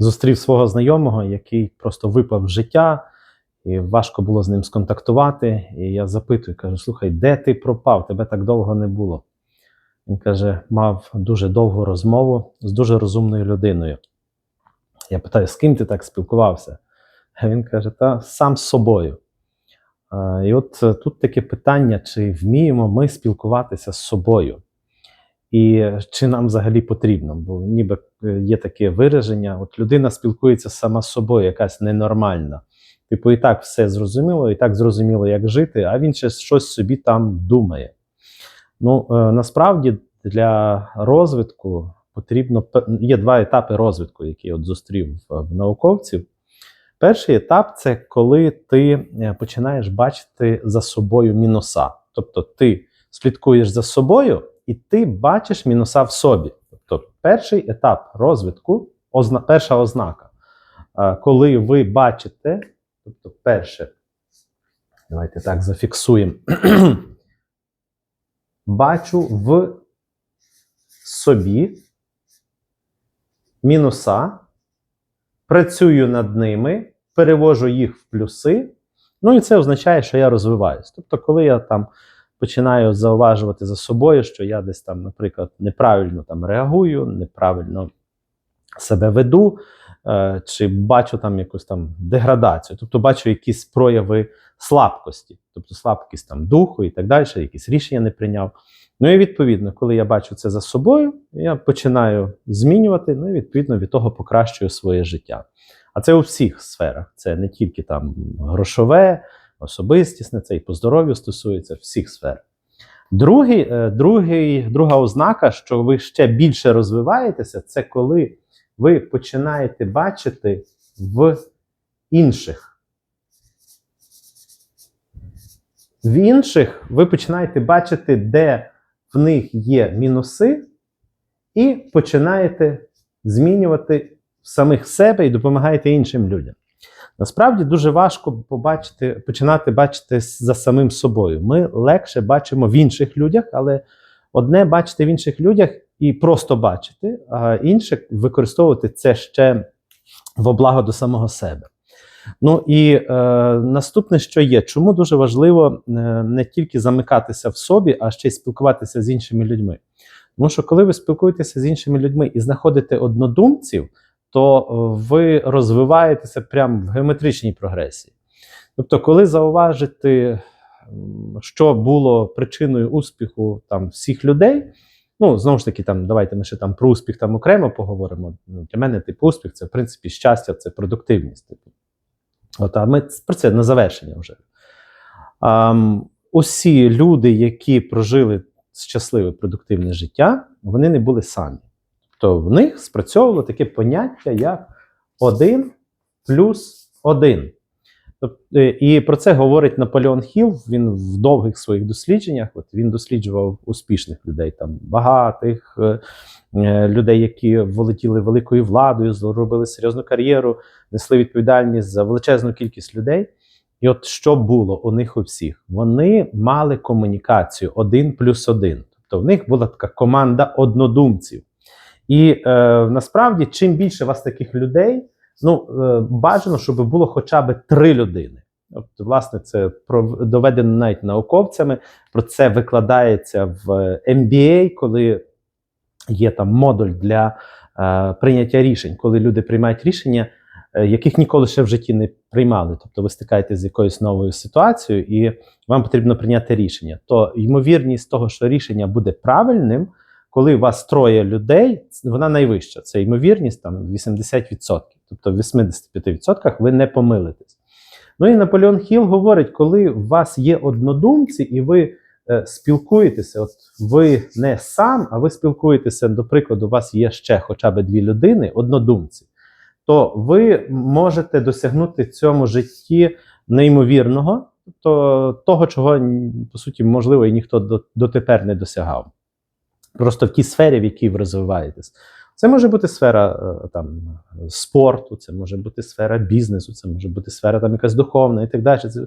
зустрів свого знайомого, який просто випав з життя, і важко було з ним сконтактувати. І я запитую, кажу: слухай, де ти пропав? Тебе так довго не було. Він каже, мав дуже довгу розмову з дуже розумною людиною. Я питаю, з ким ти так спілкувався? Він каже, та сам з собою. І от е, тут таке питання, чи вміємо ми спілкуватися з собою? І чи нам взагалі потрібно? Бо ніби е, є таке вираження: от людина спілкується сама з собою, якась ненормальна. Типу, і так все зрозуміло, і так зрозуміло, як жити, а він ще щось собі там думає. Ну, е, насправді для розвитку потрібно є два етапи розвитку, які я от зустрів в, в науковців. Перший етап це коли ти е, починаєш бачити за собою мінуса. Тобто ти слідкуєш за собою, і ти бачиш мінуса в собі. Тобто, перший етап розвитку, озна, перша ознака, е, коли ви бачите, тобто, перше, давайте так зафіксуємо. Бачу в собі мінуса, працюю над ними, перевожу їх в плюси. Ну і це означає, що я розвиваюсь. Тобто, коли я там починаю зауважувати за собою, що я десь там, наприклад, неправильно там реагую, неправильно себе веду, е, чи бачу там якусь там деградацію, тобто бачу якісь прояви слабкості, тобто слабкість там духу і так далі, якісь рішення не прийняв. Ну і відповідно, коли я бачу це за собою, я починаю змінювати, ну і відповідно від того покращую своє життя. А це у всіх сферах. Це не тільки там грошове, особистісне, це і по здоров'ю стосується всіх сфер. Другий, е, другий, друга ознака, що ви ще більше розвиваєтеся, це коли ви починаєте бачити в інших. В інших ви починаєте бачити, де в них є мінуси, і починаєте змінювати самих себе і допомагаєте іншим людям. Насправді дуже важко побачити, починати бачити за самим собою. Ми легше бачимо в інших людях, але одне бачити в інших людях і просто бачити, а інше використовувати це ще во благо до самого себе. Ну і е, наступне, що є, чому дуже важливо е, не тільки замикатися в собі, а ще й спілкуватися з іншими людьми. Тому що коли ви спілкуєтеся з іншими людьми і знаходите однодумців, то е, ви розвиваєтеся прямо в геометричній прогресії. Тобто, коли зауважити, що було причиною успіху там всіх людей, ну знову ж таки, там давайте ми ще там про успіх там окремо поговоримо. Ну, для мене типу успіх це в принципі щастя, це продуктивність. Типу. От, а ми про це на завершення вже. Um, усі люди, які прожили щасливе продуктивне життя, вони не були самі. Тобто в них спрацьовувало таке поняття, як один плюс один. Тобто, і про це говорить Наполеон Хіл. Він в довгих своїх дослідженнях. От він досліджував успішних людей, там багатих е, е, людей, які володіли великою владою, зробили серйозну кар'єру, несли відповідальність за величезну кількість людей. І от що було у них у всіх? Вони мали комунікацію один плюс один. Тобто в них була така команда однодумців. І е, насправді, чим більше у вас таких людей, ну е, бажано, щоб було хоча б три людини. От, власне, це доведено навіть науковцями. Про це викладається в MBA, коли є там модуль для е, прийняття рішень, коли люди приймають рішення, е, яких ніколи ще в житті не приймали. Тобто ви стикаєтесь з якоюсь новою ситуацією, і вам потрібно прийняти рішення. То ймовірність того, що рішення буде правильним, коли у вас троє людей, вона найвища. Це ймовірність там 80%. Тобто в 85% ви не помилитесь. Ну і Наполеон Хіл говорить, коли у вас є однодумці, і ви е, спілкуєтеся, от ви не сам, а ви спілкуєтеся, до прикладу, у вас є ще хоча б дві людини, однодумці, то ви можете досягнути в цьому житті неймовірного, тобто того, чого по суті можливо і ніхто дотепер не досягав. Просто в тій сфері, в якій ви розвиваєтесь. Це може бути сфера е, там, спорту, це може бути сфера бізнесу, це може бути сфера там, якась духовна і так далі. Це,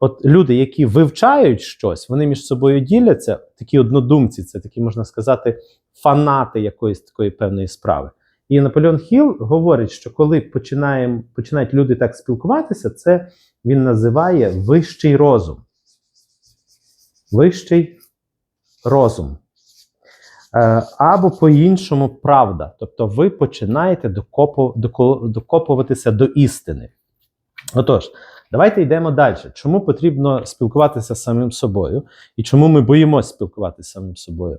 от люди, які вивчають щось, вони між собою діляться, такі однодумці, це такі, можна сказати, фанати якоїсь такої певної справи. І Наполеон Хіл говорить, що коли починаємо, починають люди так спілкуватися, це він називає вищий розум. Вищий розум. Е, Або по-іншому правда. Тобто ви починаєте докопуватися до істини. Отож, давайте йдемо далі. Чому потрібно спілкуватися з самим собою? І чому ми боїмося спілкуватися з самим собою?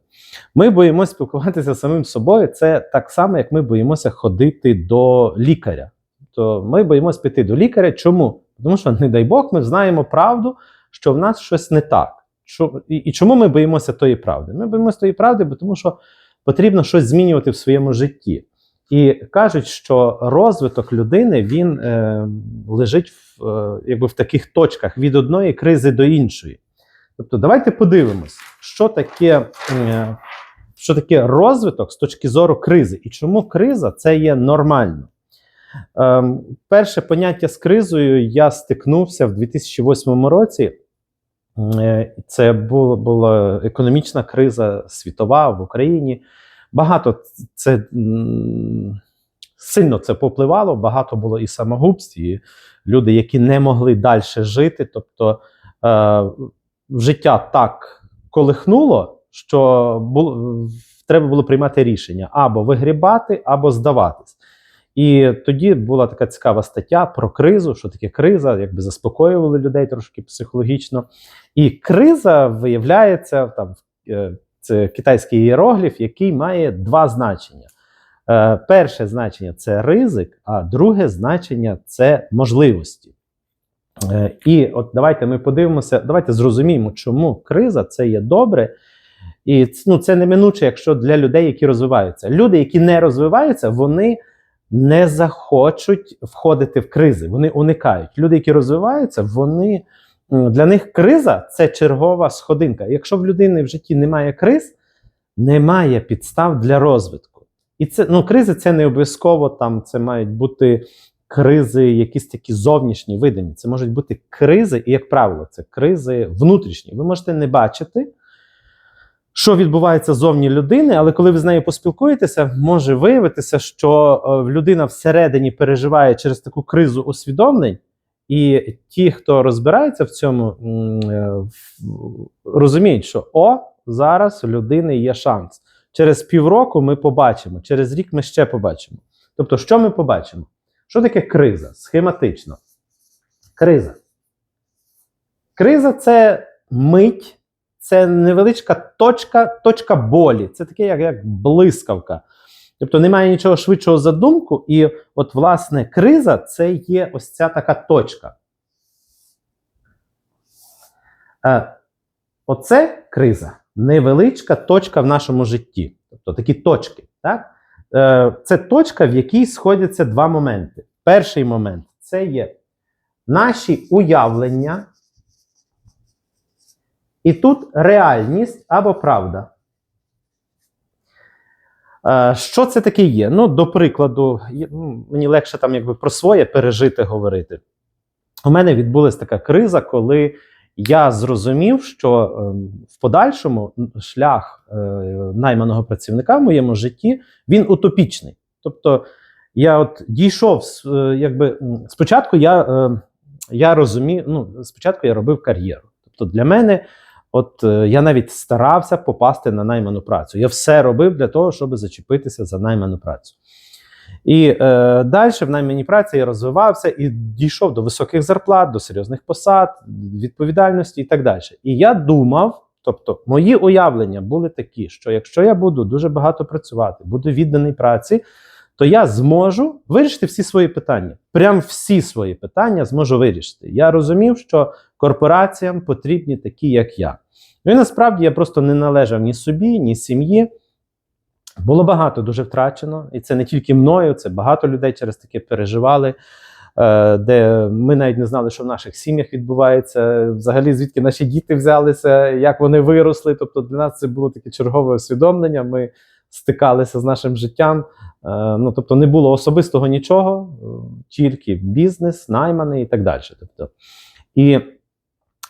Ми боїмося спілкуватися з самим собою. Це так само, як ми боїмося ходити до лікаря. То ми боїмося піти до лікаря. Чому? Тому що, не дай Бог, ми знаємо правду, що в нас щось не так. І, чому ми боїмося тої правди? Ми боїмося тої правди, бо тому що потрібно щось змінювати в своєму житті. І кажуть, що розвиток людини він е, лежить в, е, якби в таких точках від одної кризи до іншої. Тобто, давайте подивимось, що таке, е, що таке розвиток з точки зору кризи, і чому криза це є нормально. Ем, перше поняття з кризою я стикнувся в 2008 році. Е, Це була, економічна криза світова в Україні. Багато це сильно це попливало, багато було і самогубств, і люди, які не могли далі жити. Тобто е, життя так колихнуло, що було, треба було приймати рішення або вигрібати, або здаватись. І тоді була така цікава стаття про кризу, що таке криза, якби заспокоювали людей трошки психологічно. І криза виявляється там. е, Це китайський іерогліф, який має два значення. Е, перше значення це ризик, а друге значення це можливості. Е, і от давайте ми подивимося, давайте зрозуміємо, чому криза це є добре. І ну, це неминуче, якщо для людей, які розвиваються. Люди, які не розвиваються, вони не захочуть входити в кризи, вони уникають. Люди, які розвиваються, вони для них криза це чергова сходинка. Якщо в людини в житті немає криз, немає підстав для розвитку. І це ну, кризи це не обов'язково там, це мають бути кризи, якісь такі зовнішні, видимі. Це можуть бути кризи, і, як правило, це кризи внутрішні. Ви можете не бачити, що відбувається зовні людини, але коли ви з нею поспілкуєтеся, може виявитися, що е, людина всередині переживає через таку кризу усвідомлень, і ті, хто розбирається в цьому, е, розуміють, що о, зараз у людини є шанс. Через півроку ми побачимо, через рік ми ще побачимо. Тобто, що ми побачимо? Що таке криза? Схематично. Криза. Криза це мить, це невеличка точка, точка болі. Це таке, як, як блискавка. Тобто немає нічого швидшого за думку, і от, власне, криза це є ось ця така точка. Е, оце криза невеличка точка в нашому житті. Тобто такі точки. Так? Е, це точка, в якій сходяться два моменти. Перший момент це є наші уявлення, і тут реальність або правда. Е, Що це таке є? Ну, до прикладу, ну, мені легше там якби про своє пережити говорити. У мене відбулася така криза, коли я зрозумів, що ем, в подальшому шлях е, найманого працівника в моєму житті він утопічний. Тобто, я от дійшов, е, якби спочатку я, е, я розумів, ну, спочатку я робив кар'єру. Тобто для мене, от е, я навіть старався попасти на найману працю. Я все робив для того, щоб зачепитися за найману працю. І е, далі в найманій праці я розвивався і дійшов до високих зарплат, до серйозних посад, відповідальності і так далі. І я думав, тобто мої уявлення були такі, що якщо я буду дуже багато працювати, буду відданий праці, то я зможу вирішити всі свої питання. Прям всі свої питання зможу вирішити. Я розумів, що корпораціям потрібні такі, як я. Ну і насправді я просто не належав ні собі, ні сім'ї. Було багато дуже втрачено, і це не тільки мною, це багато людей через таке переживали, е, де ми навіть не знали, що в наших сім'ях відбувається, взагалі звідки наші діти взялися, як вони виросли. Тобто для нас це було таке чергове усвідомлення. Ми стикалися з нашим життям. Е, Ну, тобто, не було особистого нічого, тільки бізнес, найманий і так далі. Тобто, і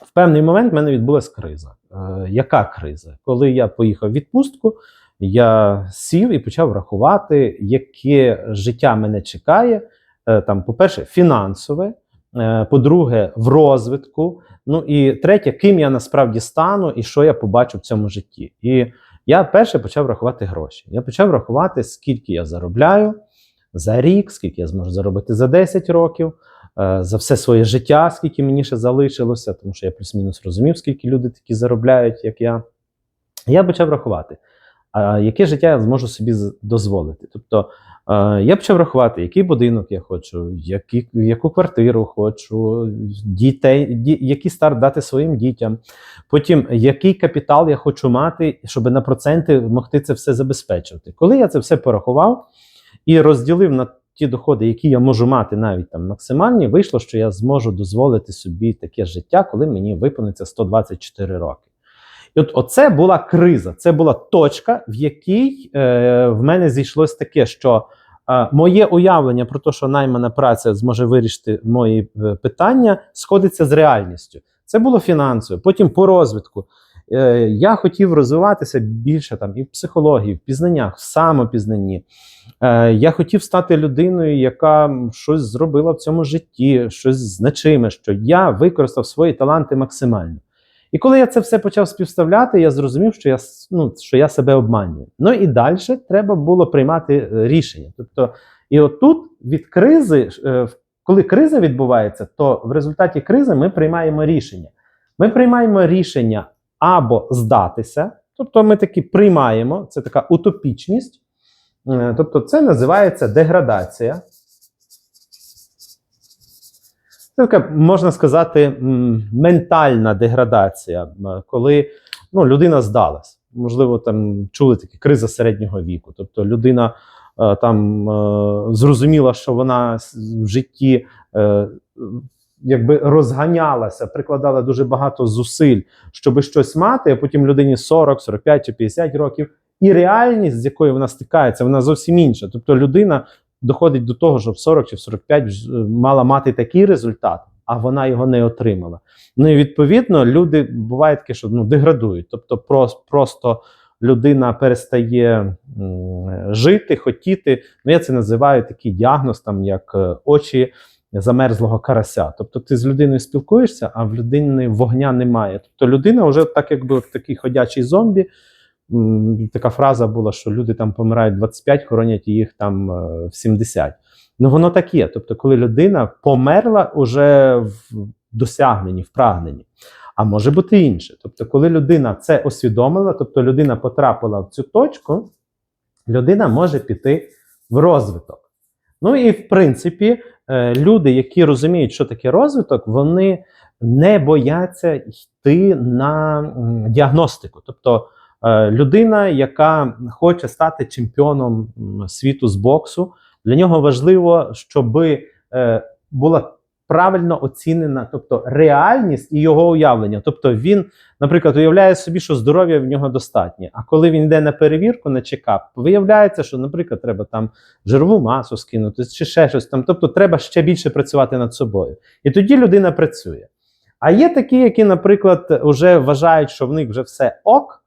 в певний момент в мене відбулася криза. Е, Яка криза? Коли я поїхав в відпустку. я сів і почав рахувати, яке життя мене чекає. Е, Там, по-перше, фінансове, е, по-друге, в розвитку. Ну і третє, ким я насправді стану і що я побачу в цьому житті. І я перше почав рахувати гроші. Я почав рахувати, скільки я заробляю за рік, скільки я зможу заробити за 10 років, за все своє життя, скільки мені ще залишилося, тому що я плюс-мінус розумів, скільки люди такі заробляють, як я. Я почав рахувати, а яке життя я зможу собі дозволити. Тобто е, я почав рахувати, який будинок я хочу, які, яку квартиру хочу, дітей, ді, який старт дати своїм дітям. Потім, який капітал я хочу мати, щоб на проценти могти це все забезпечувати. Коли я це все порахував і розділив на ті доходи, які я можу мати навіть там максимальні, вийшло, що я зможу дозволити собі таке життя, коли мені виповниться 124 роки. І от оце була криза, це була точка, в якій е, в мене зійшлось таке, що е, моє уявлення про те, що наймана праця зможе вирішити мої е, питання, сходиться з реальністю. Це було фінансово, потім по розвитку. Е, я хотів розвиватися більше там і в психології, в пізнаннях, в самопізнанні. Е, я хотів стати людиною, яка щось зробила в цьому житті, щось значиме, що я використав свої таланти максимально. І коли я це все почав співставляти, я зрозумів, що я, ну, що я себе обманюю. Ну і далі треба було приймати е, рішення. Тобто, і отут від кризи, коли криза відбувається, то в результаті кризи ми приймаємо рішення. Ми приймаємо рішення або здатися, тобто ми таки приймаємо, це така утопічність. Е, Тобто, це називається деградація. Це така, можна сказати, ментальна деградація, коли ну, людина здалась. Можливо, там чули такі криза середнього віку. Тобто людина е, там е, зрозуміла, що вона в житті е, якби розганялася, прикладала дуже багато зусиль, щоб щось мати, а потім людині 40, 45 чи 50 років. І реальність, з якою вона стикається, вона зовсім інша. Тобто людина доходить до того, що в 40 чи в 45 е, мала мати такий результат, а вона його не отримала. Ну і відповідно люди буває таке, що ну, деградують. Тобто, просто людина перестає м, жити, хотіти. Ну, я це називаю такий діагноз, там як е, очі замерзлого карася. Тобто, ти з людиною спілкуєшся, а в людини вогня немає. Тобто, людина вже так, якби такий ходячий зомбі. Така фраза була, що люди там помирають 25, хоронять їх там е, в 70. Ну воно так є. Тобто, коли людина померла уже в досягненні, в прагненні. А може бути інше. Тобто, коли людина це усвідомила, тобто людина потрапила в цю точку, людина може піти в розвиток. Ну і в принципі, е, люди, які розуміють, що таке розвиток, вони не бояться йти на діагностику. Тобто, е, людина, яка хоче стати чемпіоном світу з боксу, для нього важливо, щоб була правильно оцінена, тобто реальність і його уявлення. Тобто він, наприклад, уявляє собі, що здоров'я в нього достатнє. А коли він йде на перевірку, на чекап, виявляється, що, наприклад, треба там жирову масу скинути чи ще щось там. Тобто, треба ще більше працювати над собою. І тоді людина працює. А є такі, які, наприклад, вже вважають, що в них вже все ок,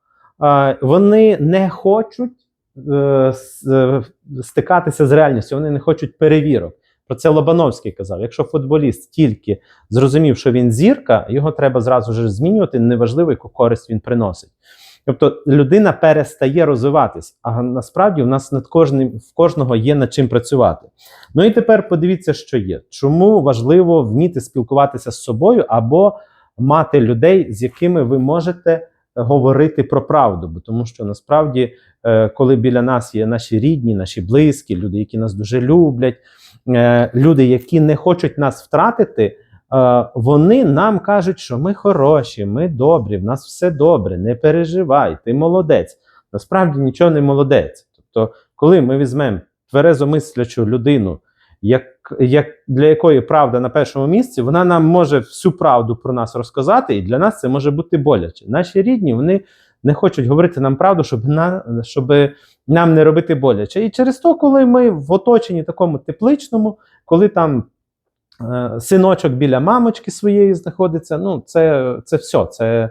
вони не хочуть е, е, стикатися з реальністю, вони не хочуть перевірок. Про це Лобановський казав: якщо футболіст тільки зрозумів, що він зірка, його треба зразу ж змінювати, неважливо, яку користь він приносить. Тобто людина перестає розвиватись, а насправді у нас над кожним в кожного є над чим працювати. Ну і тепер подивіться, що є. Чому важливо вміти спілкуватися з собою або мати людей, з якими ви можете говорити про правду. Бо тому що насправді, е, коли біля нас є наші рідні, наші близькі, люди, які нас дуже люблять, е, люди, які не хочуть нас втратити, е, вони нам кажуть, що ми хороші, ми добрі, в нас все добре, не переживай, ти молодець. Насправді нічого не молодець. Тобто, коли ми візьмемо тверезомислячу людину, як, як, для якої правда на першому місці, вона нам може всю правду про нас розказати, і для нас це може бути боляче. Наші рідні вони не хочуть говорити нам правду, щоб, на, щоб нам не робити боляче. І через то, коли ми в оточенні такому тепличному, коли там е, синочок біля мамочки своєї знаходиться, ну це, це все. Це,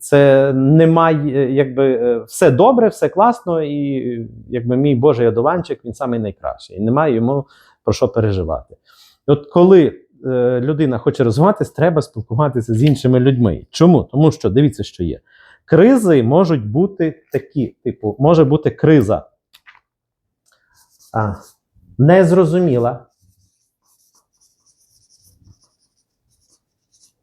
це немає, якби е, все добре, все класно, і е, якби мій Божий одуванчик, він самий найкращий. І немає йому про що переживати. От коли е, людина хоче розвиватись, треба спілкуватися з іншими людьми. Чому? Тому що дивіться, що є. Кризи можуть бути такі: типу, може бути криза а, незрозуміла.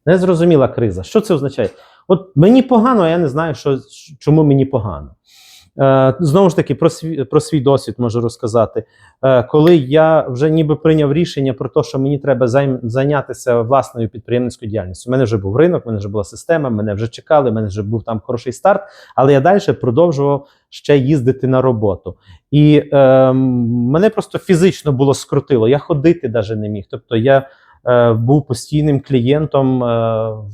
Незрозуміла криза. Що це означає? От мені погано, а я не знаю, що, чому мені погано. Е, знову ж таки, про свій, про свій досвід можу розказати. Е, коли я вже ніби прийняв рішення про те, що мені треба зайнятися власною підприємницькою діяльністю. У мене вже був ринок, у мене вже була система, мене вже чекали, у мене вже був там хороший старт, але я далі продовжував ще їздити на роботу. І е, мене просто фізично було скрутило. Я ходити навіть не міг. Тобто я е, був постійним клієнтом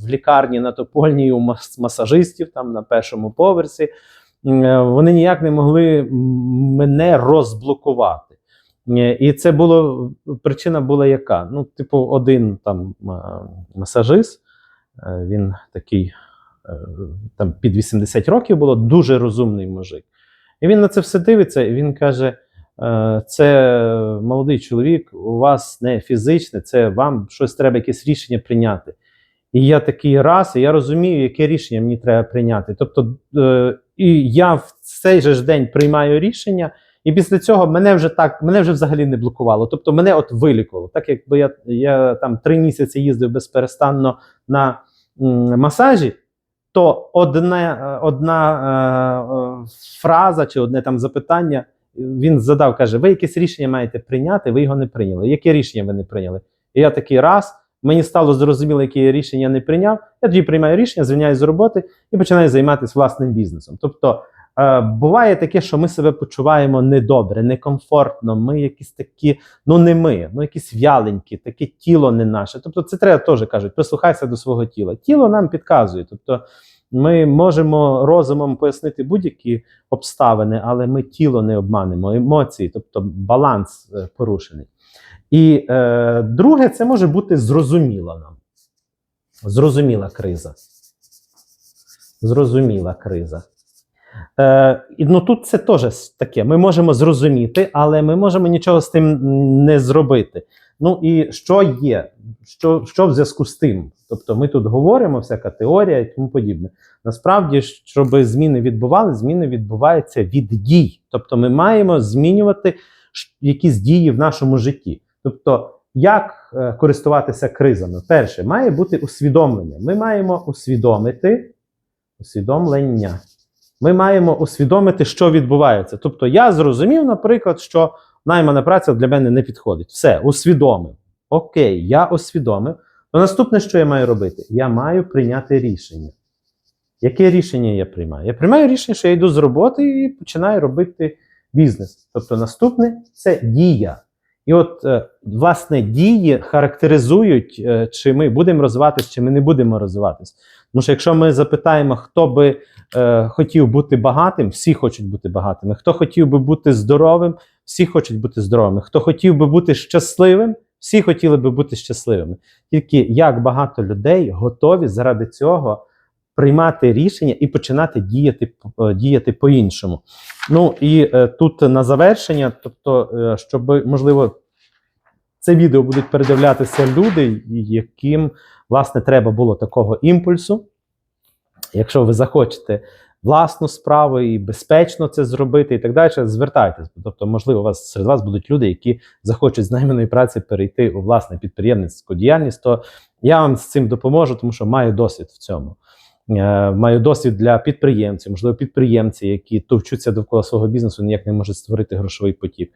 в лікарні на Топольній у мас- масажистів там на першому поверсі. Е, Вони ніяк не могли мене розблокувати. Е, І це було причина була яка? Ну, типу, один там е, масажист, він такий там під 80 років було, дуже розумний мужик. І він на це все дивиться, і він каже: це молодий чоловік, у вас не фізичне, це вам щось треба, якесь рішення прийняти. І я такий раз, і я розумію, яке рішення мені треба прийняти. Тобто, і я в цей же ж день приймаю рішення, і після цього мене вже так, мене вже взагалі не блокувало. Тобто мене от вилікувало. Так якби я, я там три місяці їздив безперестанно на м, масажі, то одне, одна е, е, фраза чи одне там запитання він задав, каже: ви якесь рішення маєте прийняти, ви його не прийняли. Яке рішення ви не прийняли? І я такий раз. Мені стало зрозуміло, яке я рішення не прийняв. Я тоді приймаю рішення, звільняюсь з роботи і починаю займатися власним бізнесом. Тобто е, буває таке, що ми себе почуваємо недобре, некомфортно. Ми якісь такі, ну не ми, ну якісь вяленькі, таке тіло не наше. Тобто, це треба теж кажуть, прислухайся до свого тіла. Тіло нам підказує. Тобто, ми можемо розумом пояснити будь-які обставини, але ми тіло не обманемо, емоції, тобто баланс е, порушений. І е, друге, це може бути зрозуміла нам. Зрозуміла криза. Зрозуміла криза. Е, ну тут це теж таке. Ми можемо зрозуміти, але ми можемо нічого з тим не зробити. Ну і що є? Що, що в зв'язку з тим? Тобто ми тут говоримо, всяка теорія і тому подібне. Насправді, щоб зміни відбувалися, зміни відбуваються від дій. Тобто ми маємо змінювати якісь дії в нашому житті. Тобто, як е, користуватися кризами? Перше, має бути усвідомлення. Ми маємо усвідомити усвідомлення. Ми маємо усвідомити, що відбувається. Тобто, я зрозумів, наприклад, що наймана праця для мене не підходить. Все, усвідомив. Окей, я усвідомив. То наступне, що я маю робити? Я маю прийняти рішення. Яке рішення я приймаю? Я приймаю рішення, що я йду з роботи і починаю робити бізнес. Тобто, наступне це дія. І от, е, власне, дії характеризують, е, чи ми будемо розвиватись, чи ми не будемо розвиватись. Тому що якщо ми запитаємо, хто би е, хотів бути багатим, всі хочуть бути багатими. Хто хотів би бути здоровим, всі хочуть бути здоровими. Хто хотів би бути щасливим, всі хотіли би бути щасливими. Тільки як багато людей готові заради цього приймати рішення і починати діяти, е, діяти по-іншому. Ну і е, тут на завершення, тобто, е, щоб можливо. Це відео будуть передивлятися люди, яким власне треба було такого імпульсу. Якщо ви захочете власну справу і безпечно це зробити, і так далі, звертайтесь. Тобто, можливо, у вас серед вас будуть люди, які захочуть з найманої праці перейти у власне підприємницьку діяльність, то я вам з цим допоможу, тому що маю досвід в цьому. Е, Маю досвід для підприємців, можливо, підприємці, які товчуться довкола свого бізнесу, ніяк не можуть створити грошовий потік.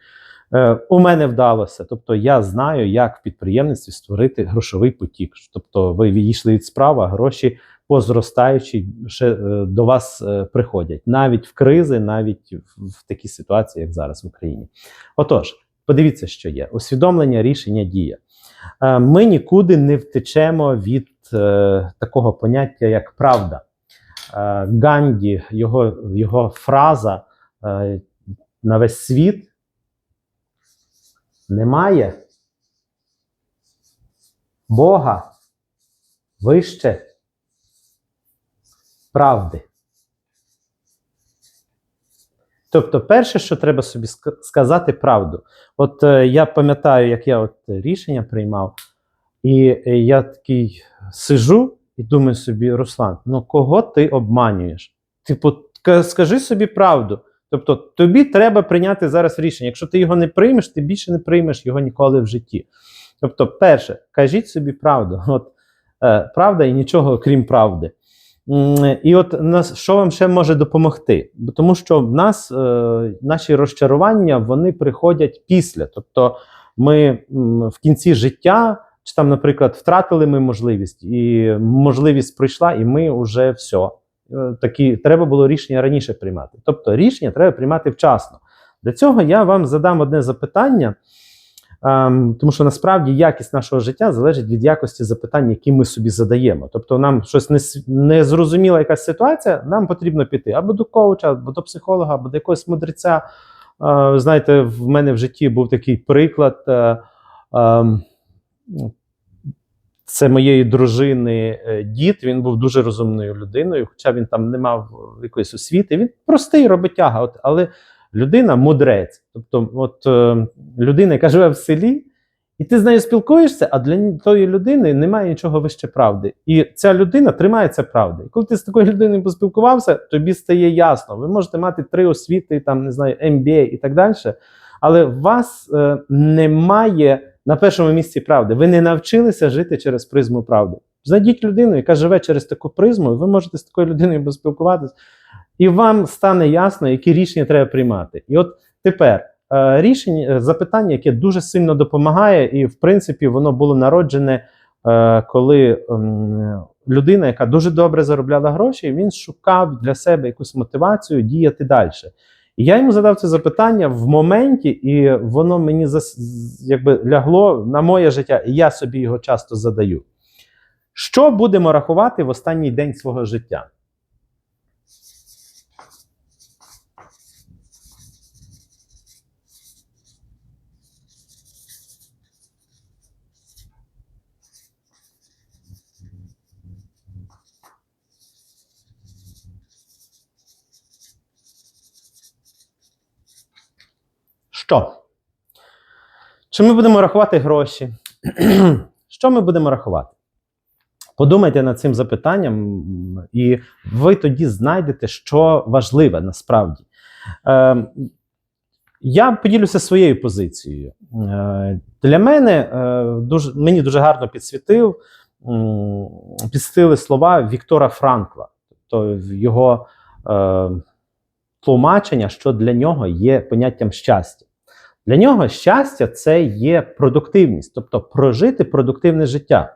Е, У мене вдалося. Тобто, я знаю, як в підприємництві створити грошовий потік. Тобто, ви відійшли від справи, а гроші по зростаючій ще е, до вас приходять навіть в кризи, навіть в, такій ситуації, як зараз в Україні. Отож, подивіться, що є: усвідомлення, рішення, дія. Ми нікуди не втечемо від такого поняття, як правда. Е, Ганді, його, його фраза е, на весь світ немає Бога вище правди. Тобто, перше, що треба собі сказати правду. От е, я пам'ятаю, як я от рішення приймав, і е, я такий сижу і думаю собі, Руслан, ну кого ти обманюєш? Типу, скажи собі правду. Тобто, тобі треба прийняти зараз рішення. Якщо ти його не приймеш, ти більше не приймеш його ніколи в житті. Тобто, перше, кажіть собі правду. От, е, правда і нічого крім правди. І от нас, що вам ще може допомогти? Тому що в нас е, наші розчарування вони приходять після. Тобто ми в кінці життя, чи там, наприклад, втратили ми можливість, і можливість прийшла, і ми вже все. Е, Такі треба було рішення раніше приймати. Тобто рішення треба приймати вчасно. Для цього я вам задам одне запитання. Ем, тому що насправді якість нашого життя залежить від якості запитань, які ми собі задаємо. Тобто, нам щось не, не зрозуміла якась ситуація, нам потрібно піти або до коуча, або до психолога, або до якогось мудреця. Е, знаєте, в мене в житті був такий приклад. Це моєї дружини е, дід. Він був дуже розумною людиною, хоча він там не мав якоїсь освіти. Він простий роботяга, от, але людина мудрець. Тобто, от е, людина, яка живе в селі, і ти з нею спілкуєшся, а для тої людини немає нічого вище правди. І ця людина тримається правди. І коли ти з такою людиною поспілкувався, тобі стає ясно. Ви можете мати три освіти, там не знаю, MBA і так далі. Але у вас е, немає на першому місці правди. Ви не навчилися жити через призму правди. Знайдіть людину, яка живе через таку призму, і ви можете з такою людиною поспілкуватися, і вам стане ясно, які рішення треба приймати. І от тепер е, рішення, е, запитання, яке дуже сильно допомагає, і в принципі воно було народжене, е, коли ем, людина, яка дуже добре заробляла гроші, він шукав для себе якусь мотивацію діяти далі. І я йому задав це запитання в моменті, і воно мені зас, якби лягло на моє життя, і я собі його часто задаю. Що будемо рахувати в останній день свого життя? Що? Чи ми будемо рахувати гроші? Що ми будемо рахувати? Подумайте над цим запитанням, і ви тоді знайдете, що важливе насправді. Е, я поділюся своєю позицією. Е, для мене е, дуже, мені дуже гарно підсвітив, підсвітили слова Віктора Франкла, тобто його е, тлумачення, що для нього є поняттям щастя. Для нього щастя це є продуктивність, тобто прожити продуктивне життя.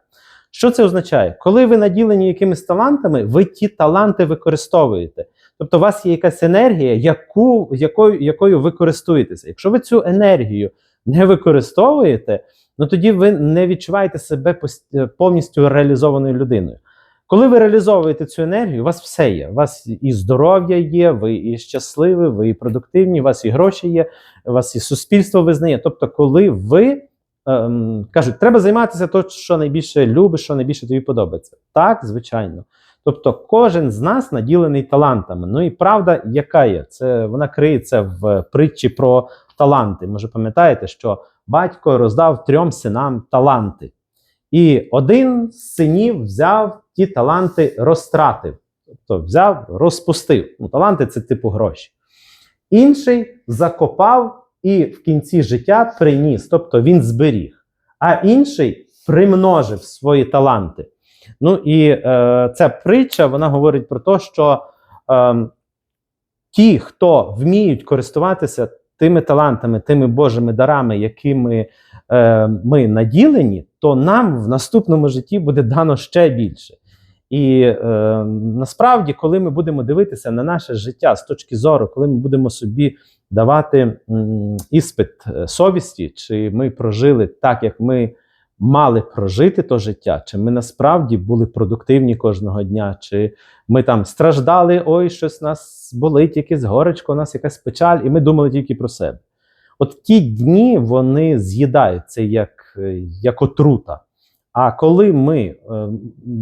Що це означає? Коли ви наділені якимись талантами, ви ті таланти використовуєте. Тобто, у вас є якась енергія, яку, якою, якою ви користуєтеся. Якщо ви цю енергію не використовуєте, ну тоді ви не відчуваєте себе повністю реалізованою людиною. Коли ви реалізовуєте цю енергію, у вас все є. У вас і здоров'я є, ви і щасливі, ви і продуктивні, у вас і гроші є, у вас і суспільство визнає. Тобто, коли ви ем, кажуть, треба займатися то, що найбільше любиш, що найбільше тобі подобається. Так, звичайно. Тобто, кожен з нас наділений талантами. Ну і правда, яка є? Це вона криється в притчі про таланти. Може, пам'ятаєте, що батько роздав трьом синам таланти. І один з синів взяв ті таланти, розтратив. Тобто взяв, розпустив. Ну, таланти це типу гроші. Інший закопав і в кінці життя приніс, тобто він зберіг. А інший примножив свої таланти. Ну і е, ця притча вона говорить про те, що е, ті, хто вміють користуватися тими талантами, тими Божими дарами, якими е, ми наділені, то нам в наступному житті буде дано ще більше. І е, насправді, коли ми будемо дивитися на наше життя з точки зору, коли ми будемо собі давати м, іспит е, совісті, чи ми прожили так, як ми мали прожити то життя, чи ми насправді були продуктивні кожного дня, чи ми там страждали, ой, щось нас болить, якесь горечко, у нас якась печаль, і ми думали тільки про себе. От ті дні вони з'їдають як, е, як отрута. А коли ми е,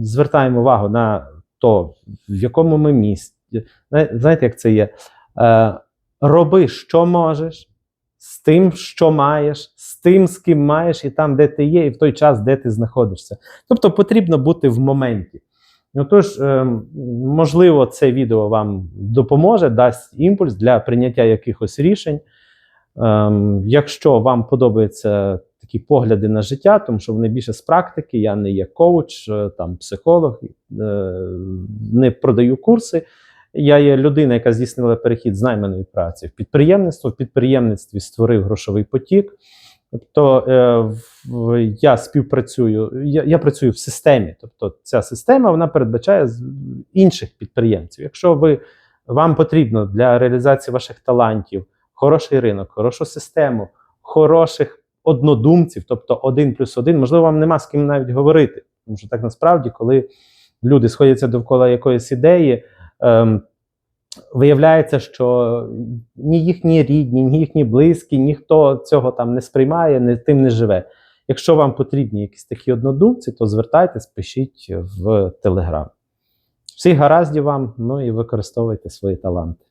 звертаємо увагу на хто, в якому ми місті. Зна- Знаєте, як це є? Е, роби, що можеш, з тим, що маєш, з тим, з ким маєш, і там, де ти є, і в той час, де ти знаходишся. Тобто потрібно бути в моменті. Ну, тож, ем, можливо, це відео вам допоможе, дасть імпульс для прийняття якихось рішень. Ем, якщо вам подобаються такі погляди на життя, тому що вони більше з практики, я не є коуч, е, там, психолог, е, не продаю курси. Я є людина, яка здійснила перехід з найманої праці в підприємництво. В підприємництві створив грошовий потік. Тобто е, в- я співпрацюю, я, я працюю в системі. Тобто, ця система вона передбачає інших підприємців. Якщо ви, вам потрібно для реалізації ваших талантів хороший ринок, хорошу систему, хороших однодумців, тобто один плюс один, можливо, вам нема з ким навіть говорити. Тому що так насправді, коли люди сходяться довкола якоїсь ідеї, ем, виявляється, що ні їхні рідні, ні їхні близькі, ніхто цього там не сприймає, не, тим не живе. Якщо вам потрібні якісь такі однодумці, то звертайтесь, пишіть в Телеграм. Всіх гараздів вам, ну і використовуйте свої таланти.